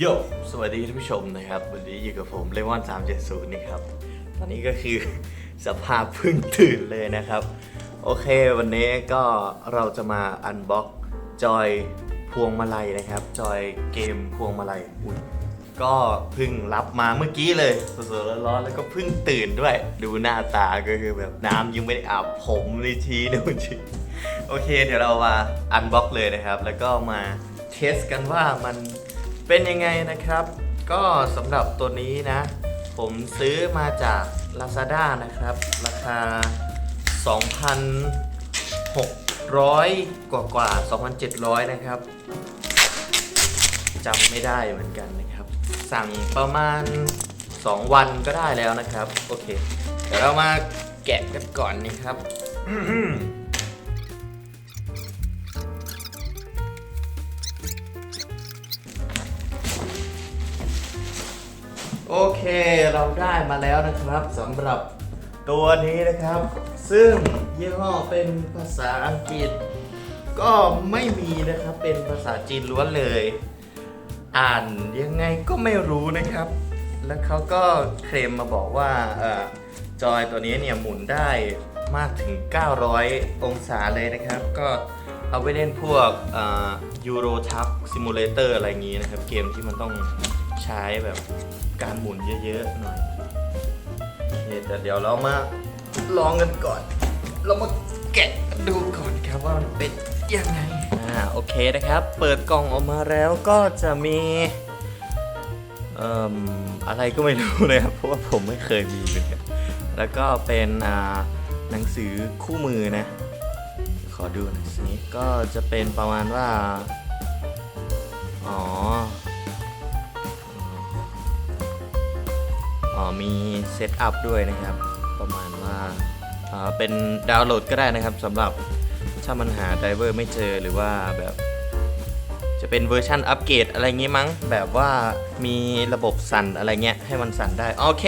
โยสวัสดีท่านผู้ชมนะครับ วันนี้อยู่กับผมเลมอน370นี่ครับ ตอนนี้ก็คือสภาพเพิ่งตื่นเลยนะครับ โอเควันนี้ก็เราจะมาอันบ็อกจอยพวงมาลัยนะครับ จอยเกมพวงมาลัยอุ้ยก็เพิ่งรับมาเมื่อกี้เลยสดๆร้อนๆแล้วก็เพิ่งตื่นด้วย ดูหน้าตาก็คือแบบน้ำยังไม่ได้อาบผมเลยทีนึงจริงโอเค เดี๋ยวเรามาอันบ็อกเลยนะครับ แล้วก็มาเทสกันว่ามัน เป็นยังไงนะครับ ก็สำหรับตัวนี้นะ ผมซื้อมาจาก Lazada นะครับ ราคา 2,600 กว่ากว่า 2,700 นะครับจำไม่ได้เหมือนกันนะครับ สั่งประมาณ 2 วันก็ได้แล้วนะครับ โอเค เดี๋ยวเรามาแกะกันก่อนนะครับ โอเคเราได้มาแล้วนะครับสำหรับตัวนี้นะครับ ซึ่งยี่ห้อเป็นภาษาอังกฤษ ก็ไม่มีนะครับเป็นภาษาจีนล้วนเลย อ่านยังไงก็ไม่รู้นะครับ แล้วเขาก็เคลมมาบอกว่าออจอยตัวนี้เนี่ยหมุนได้มากถึง 900 องศาเลยนะครับ ก็เอาไปเล่นพวกยูโรทับซิมูเลเตอร์อะไรอย่างนี้นะครับ เกมที่มันต้อง ใช้แบบการหมุนเยอะๆหน่อยโอเคแต่เดี๋ยวเรามาลองกันก่อน เรามาแกะดูก่อนครับว่ามันเป็นยังไง อ่าโอเคนะครับ เปิดกล่องออกมาแล้วก็จะมีเอ่มอะไรก็ไม่รู้เลยครับเพราะว่าผมไม่เคยมีเลยแล้วก็เป็นอ่าหนังสือคู่มือนะ ขอดูหน่อยสิก็จะเป็นประมาณว่า อ๋อ มีเซตอัพด้วยนะครับ ประมาณว่าเป็นดาวน์โหลดก็ได้นะครับสำหรับถ้ามันหาไดเวอร์ไม่เจอหรือว่าแบบจะเป็นเวอร์ชันอัปเกรดอะไรเงี้มั้ง แบบว่ามีระบบสั่นอะไรเงี้ยให้มันสั่นได้ โอเค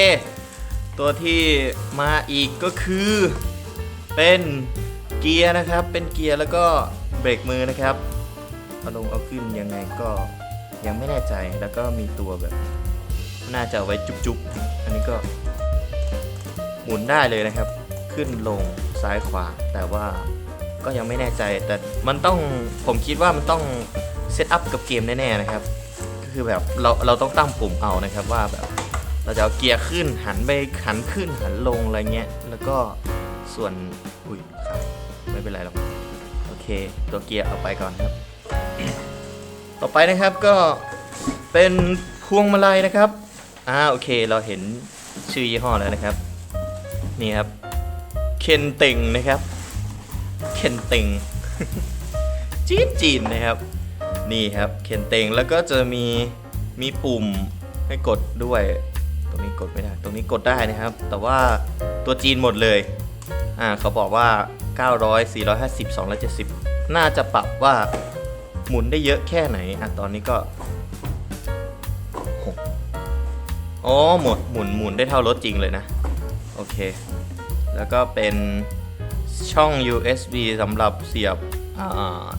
ตัวที่มาอีกก็คือเป็นเกียร์นะครับ เป็นเกียร์แล้วก็เบรกมือนะครับเอาลงเอาขึ้นยังไงก็ยังไม่แน่ใจแล้วก็มีตัวแบบ น่าจะไว้จุ๊บๆ อันนี้ก็ หมุนได้เลยนะครับ ขึ้นลงซ้ายขวา แต่ว่าก็ยังไม่แน่ใจ แต่มันต้องผมคิดว่ามันต้องเซตอัพกับเกมแน่ๆนะครับ ก็คือแบบเราเราต้องตั้งปุ่มเอานะครับว่าแบบเราจะเอาเกียร์ขึ้นหันไปหันขึ้นหันลงอะไรเงี้ย แล้วก็ส่วนอุ้ยครับไม่เป็นไรหรอกโอเค ตัวเกียร์เอาไปก่อนครับ ต่อไปนะครับก็เป็นพวงมาลัยนะครับ อ่าโอเคเราเห็นชื่อยี่ห้อแล้วนะครับ นี่ครับ เคนเต็งนะครับ เคนเต็งจีนจีนนะครับ นี่ครับเคนเต็งแล้วก็จะมีมีปุ่มให้กดด้วย ตรงนี้กดไม่ได้ ตรงนี้กดได้นะครับ แต่ว่าตัวจีนหมดเลยอ่าเขาบอกว่า 900 450 270 น่าจะปรับว่าหมุนได้เยอะแค่ไหนอะตอนนี้ก็ อ๋อหมุนหมุนหมุนได้เท่ารถจริงเลยนะ โอเค แล้วก็เป็นช่อง USB สำหรับเสียบ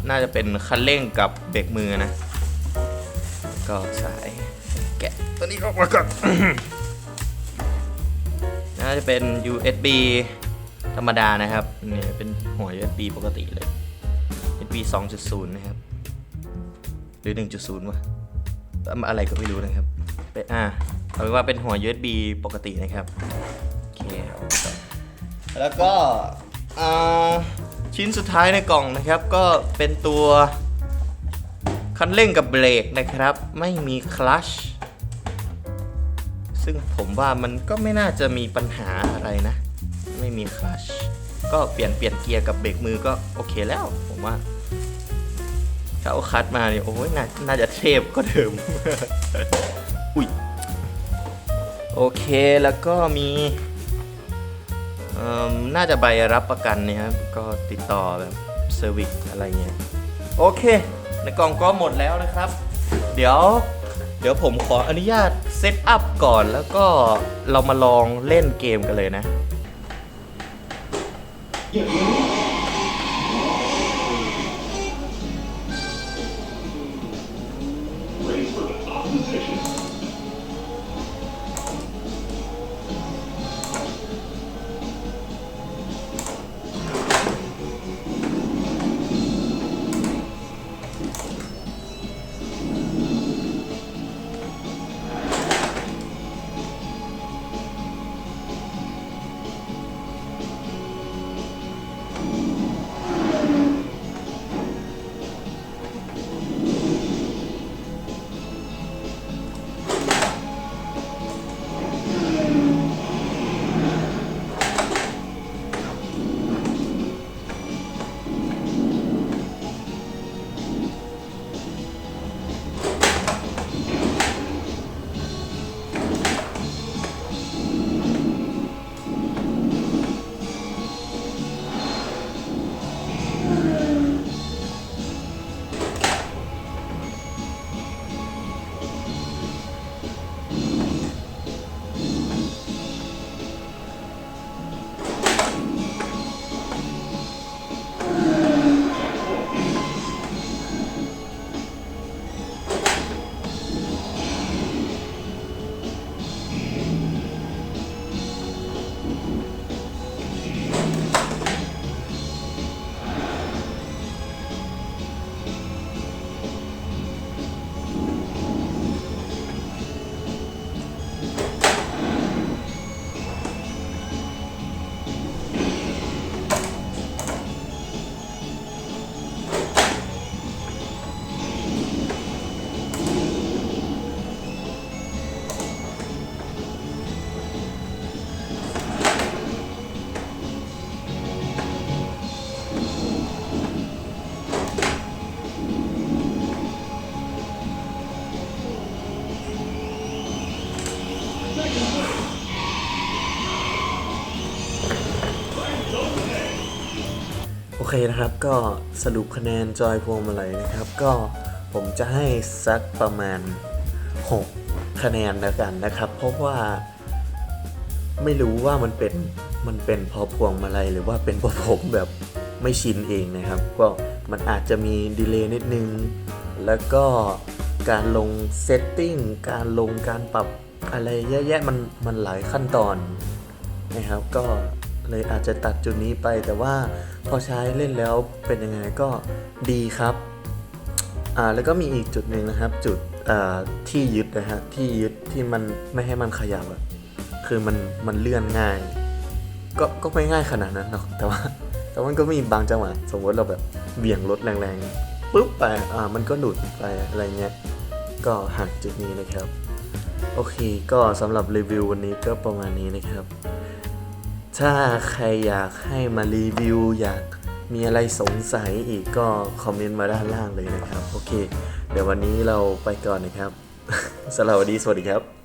น่าจะเป็นคันเร่งกับเบรกมือนะ ก็สายแกะตัวนี้ออกมาก่อนน่าจะเป็น USB ธรรมดานะครับนี่เป็นหัว USB ปกติเลย USB 2.0 นะครับ หรือ 1.0วะ อะไรก็ไม่รู้นะครับเป็นอ่าเอาเป็นว่าเป็นหัว USB ปกตินะครับโอเคแล้วก็อ่าชิ้นสุดท้ายในกล่องนะครับก็เป็นตัวคันเร่งกับเบรกนะครับ ไม่มีคลัชซึ่งผมว่ามันก็ไม่น่าจะมีปัญหาอะไรนะ ไม่มีคลัชก็เปลี่ยนเปลี่ยนเกียร์กับเบรกมือก็โอเคแล้วผมว่า ถ้าเอาคัดมาเนี่ยโอ้ยน,น่าจะเทพก็เดิม อุ้ย โอเคแล้วก็มีอืมน่าจะใบรับประกันเนี่ยครับ ก็ติดต่อแบบเซอร์วิสอะไรเงี้ย โอเค ในกล่องก็หมดแล้วนะครับ เดี๋ยว เดี๋ยวผมขออนุญาตเซตอัพก่อนแล้วก็เรามาลองเล่นเกมกันเลยนะ โอเคนะครับก็สรุปคะแนนจอยพวงมาลัยนะครับ ก็ผมจะให้สักประมาณ 6 คะแนนแล้วกันนะครับ เพราะว่าไม่รู้ว่ามันเป็นมันเป็นพราะพวงมาลัยหรือว่าเป็นเพราะผมแบบไม่ชินเองนะครับ ก็มันอาจจะมีดีเลย์นิดนึง แล้วก็การลงเซตติ้งการลงการปรับ อะไรเยอะแยะมันมันหลายขั้นตอนนะครับก็เลยอาจจะตัดจุดนี้ไป แต่ว่าพอใช้เล่นแล้วเป็นยังไงก็ดีครับอ่าแล้วก็มีอีกจุดหนึ่งนะครับ จุดอ่าที่ยึดนะฮะที่ยึดที่มันไม่ให้มันขยับอะคือมันมันเลื่อนง่าย ก็ก็ไม่ง่ายขนาดนั้นหรอกแต่ว่าแต่มันก็มีบางจังหวะสมมติเราแบบเบี่ยงรถแรงๆปุ๊บไปอ่ามันก็หลุดไปอะไรเงี้ยก็หักจุดนี้นะครับ โอเคก็สำหรับรีวิววันนี้ก็ประมาณนี้นะครับ ถ้าใครอยากให้มารีวิว อยากมีอะไรสงสัยอีกก็คอมเมนต์มาด้านล่างเลยนะครับ โอเค เดี๋ยววันนี้เราไปก่อนนะครับสวัสดีสวัสดีครับ